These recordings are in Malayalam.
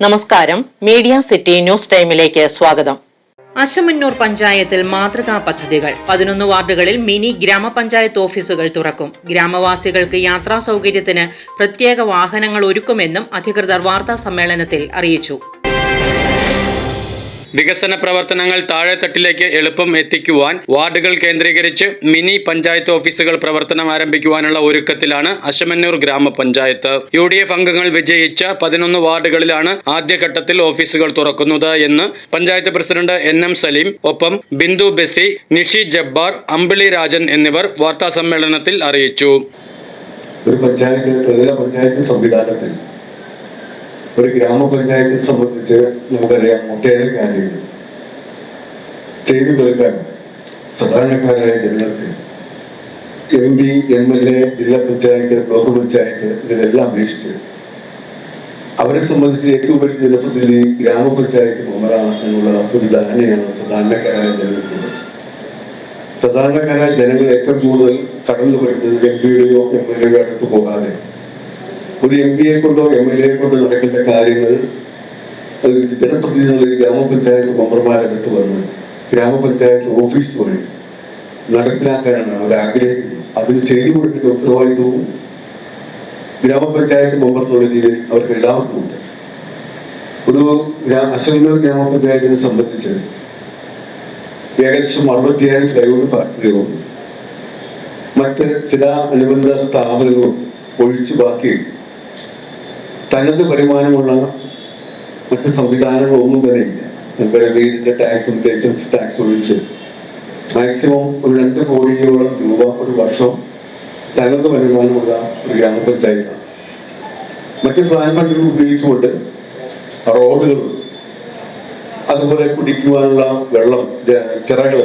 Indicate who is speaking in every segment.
Speaker 1: നമസ്കാരം. മീഡിയ സിറ്റി ന്യൂസ് ടൈമിലേക്ക് സ്വാഗതം. അശമന്നൂർ പഞ്ചായത്തിൽ മാതൃകാ പദ്ധതികൾ. പതിനൊന്ന് വാർഡുകളിൽ മിനി ഗ്രാമപഞ്ചായത്ത് ഓഫീസുകൾ തുറക്കും. ഗ്രാമവാസികൾക്ക് യാത്രാ സൗകര്യത്തിന് പ്രത്യേക വാഹനങ്ങൾ ഒരുക്കുമെന്നും അധികൃതർ വാർത്താ സമ്മേളനത്തിൽ അറിയിച്ചു.
Speaker 2: വികസന പ്രവർത്തനങ്ങൾ താഴെത്തട്ടിലേക്ക് എളുപ്പം എത്തിക്കുവാൻ വാർഡുകൾ കേന്ദ്രീകരിച്ച് മിനി പഞ്ചായത്ത് ഓഫീസുകൾ പ്രവർത്തനം ആരംഭിക്കുവാനുള്ള ഒരുക്കത്തിലാണ് അശമന്നൂർ ഗ്രാമപഞ്ചായത്ത്. യു ഡി എഫ് അംഗങ്ങൾ വിജയിച്ച പതിനൊന്ന് വാർഡുകളിലാണ് ആദ്യഘട്ടത്തിൽ ഓഫീസുകൾ തുറക്കുന്നത് എന്ന് panchayat president N M Saleem ഒപ്പം ബിന്ദു ബെസി നിഷി ജബ്ബാർ അമ്പിളി രാജൻ എന്നിവർ വാർത്താ സമ്മേളനത്തിൽ അറിയിച്ചു.
Speaker 3: ഒരു പഞ്ചായത്ത് ത്രിതല പഞ്ചായത്ത് സംവിധാനത്തിൽ ഒരു ഗ്രാമപഞ്ചായത്തെ സംബന്ധിച്ച് നമുക്കറിയാം ഒട്ടേറെ കാര്യങ്ങൾ. ചെയ്തു തീർക്കാൻ സാധാരണക്കാരായ ജനങ്ങൾക്ക് M P M L A ജില്ലാ പഞ്ചായത്ത് ബ്ലോക്ക് പഞ്ചായത്ത് ഇതിലെല്ലാം അപേക്ഷിച്ച് അവരെ സംബന്ധിച്ച് ഏറ്റവും വലിയ ജനപ്രതിനിധി ഗ്രാമപഞ്ചായത്ത് മെമ്പറാണ് എന്നുള്ള ഒരു ധാരണയാണ് സാധാരണക്കാരായ ജനങ്ങൾക്കുള്ളത്. സാധാരണക്കാരായ ജനങ്ങൾ ഏറ്റവും കൂടുതൽ കടന്നു വരുന്നത് എം പിയുടെയോ എം എൽ എയോ അടുത്ത് പോകാതെ ഒരു എം പിയെ കൊണ്ടോ എം എൽ എ കൊണ്ടോ നടക്കേണ്ട കാര്യങ്ങൾ ജനപ്രതിനിധികൾ ഗ്രാമപഞ്ചായത്ത് മെമ്പർമാരെടുത്ത് വന്ന് ഗ്രാമപഞ്ചായത്ത് ഓഫീസ് വഴി നടപ്പിലാക്കാനാണ് അവർ ആഗ്രഹിക്കുന്നത് അതിന് ചെയ്തു കൊടുക്കേണ്ട ഉത്തരവാദിത്വവും ഗ്രാമപഞ്ചായത്ത് മെമ്പർ എന്നുള്ള രീതിയിൽ അവർക്ക് എല്ലാവർക്കും ഉണ്ട്. ഒരു അശോകനൂർ ഗ്രാമപഞ്ചായത്തിനെ സംബന്ധിച്ച് ഏകദേശം അറുപത്തിയേഴ് ഫ്ലൈവുഡ് ഫാക്ടറികളും മറ്റ് ചില അനുബന്ധ സ്ഥാപനങ്ങളും ഒഴിച്ചു ബാക്കി തനത് വരുമാനമുള്ള മറ്റ് സംവിധാനങ്ങളൊന്നും തന്നെ ഇല്ല. എന്തായാലും വീടിന്റെ ടാക്സും ലൈസൻസ് ടാക്സ് ഒഴിച്ച് മാക്സിമം ഒരു രണ്ട് കോടിയോളം രൂപ ഒരു വർഷം തനത് വരുമാനമുള്ള ഒരു ഗ്രാമപഞ്ചായത്താണ്. മറ്റ് പ്ലാൻ ഫണ്ടുകൾ ഉപയോഗിച്ചുകൊണ്ട് റോഡുകൾ അതുപോലെ കുടിക്കുവാനുള്ള വെള്ളം ചിറകൾ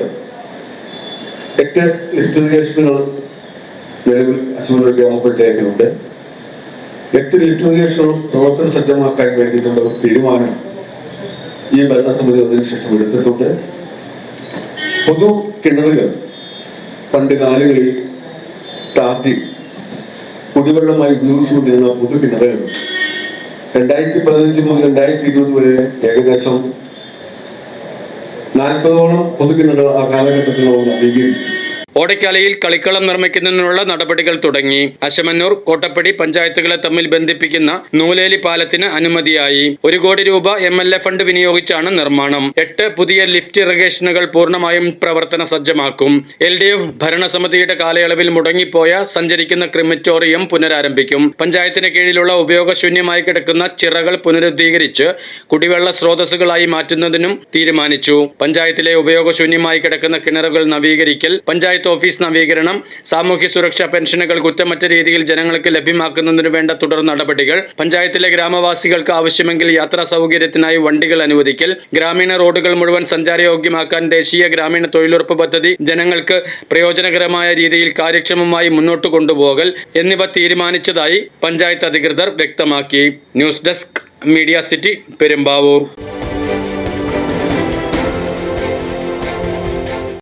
Speaker 3: എട്ട് ലിഫ്റ്റ് ഇറിഗേഷനുകൾ നിലവിൽ അച്ഛനൂർ ഗ്രാമപഞ്ചായത്തിലുണ്ട്. എട്ട് ലിഫ്റ്റ് പ്രവർത്തനം സജ്ജമാക്കാൻ വേണ്ടിയിട്ടുള്ള ഒരു തീരുമാനം ഈ ഭരണസമിതി വന്നതിന് ശേഷം എടുത്തിട്ടുണ്ട്. പൊതു കിണറുകൾ പണ്ട് കാലങ്ങളിൽ താത്തി കുടിവെള്ളമായി ഉപയോഗിച്ചുകൊണ്ടിരുന്ന പൊതു കിണറുകൾ രണ്ടായിരത്തി പതിനഞ്ച് മുതൽ രണ്ടായിരത്തി ഇരുപത് വരെ ഏകദേശം നാൽപ്പതോളം പൊതുകിണറുകൾ ആ കാലഘട്ടത്തിൽ നമ്മൾ നവീകരിച്ചു.
Speaker 2: ഓടയ്ക്കാലയിൽ കളിക്കളം നിർമ്മിക്കുന്നതിനുള്ള നടപടികൾ തുടങ്ങി. അശമന്നൂർ കോട്ടപ്പടി പഞ്ചായത്തുകളെ തമ്മിൽ ബന്ധിപ്പിക്കുന്ന നൂലേലി പാലത്തിന് അനുമതിയായി. ഒരു കോടി രൂപ എം എൽ എ ഫണ്ട് വിനിയോഗിച്ചാണ് നിർമ്മാണം. എട്ട് പുതിയ ലിഫ്റ്റ് ഇറിഗേഷനുകൾ പൂർണമായും പ്രവർത്തന സജ്ജമാക്കും. എൽ ഡി എഫ് ഭരണസമിതിയുടെ കാലയളവിൽ മുടങ്ങിപ്പോയ സഞ്ചരിക്കുന്ന ക്രിമറ്റോറിയം പുനരാരംഭിക്കും. പഞ്ചായത്തിന് കീഴിലുള്ള ഉപയോഗശൂന്യമായി കിടക്കുന്ന ചിറകൾ പുനരുദ്ധീകരിച്ച് കുടിവെള്ള സ്രോതസ്സുകളായി മാറ്റുന്നതിനും തീരുമാനിച്ചു. പഞ്ചായത്തിലെ ഉപയോഗശൂന്യമായി കിടക്കുന്ന കിണറുകൾ നവീകരിക്കൽ പഞ്ചായത്ത് ഓഫീസ് നവീകരണം സാമൂഹ്യ സുരക്ഷാ പെൻഷനുകൾ കുറ്റമറ്റ രീതിയിൽ ജനങ്ങൾക്ക് ലഭ്യമാക്കുന്നതിന് വേണ്ട തുടർ നടപടികൾ പഞ്ചായത്തിലെ ഗ്രാമവാസികൾക്ക് ആവശ്യമെങ്കിൽ യാത്രാ സൗകര്യത്തിനായി വണ്ടികൾ അനുവദിക്കൽ ഗ്രാമീണ റോഡുകൾ മുഴുവൻ സഞ്ചാരയോഗ്യമാക്കാൻ ദേശീയ ഗ്രാമീണ തൊഴിലുറപ്പ് പദ്ധതി ജനങ്ങൾക്ക് പ്രയോജനകരമായ രീതിയിൽ കാര്യക്ഷമമായി മുന്നോട്ട് കൊണ്ടുപോകൽ എന്നിവ തീരുമാനിച്ചതായി പഞ്ചായത്ത് അധികൃതർ വ്യക്തമാക്കി. News desk media city Perumbavoor.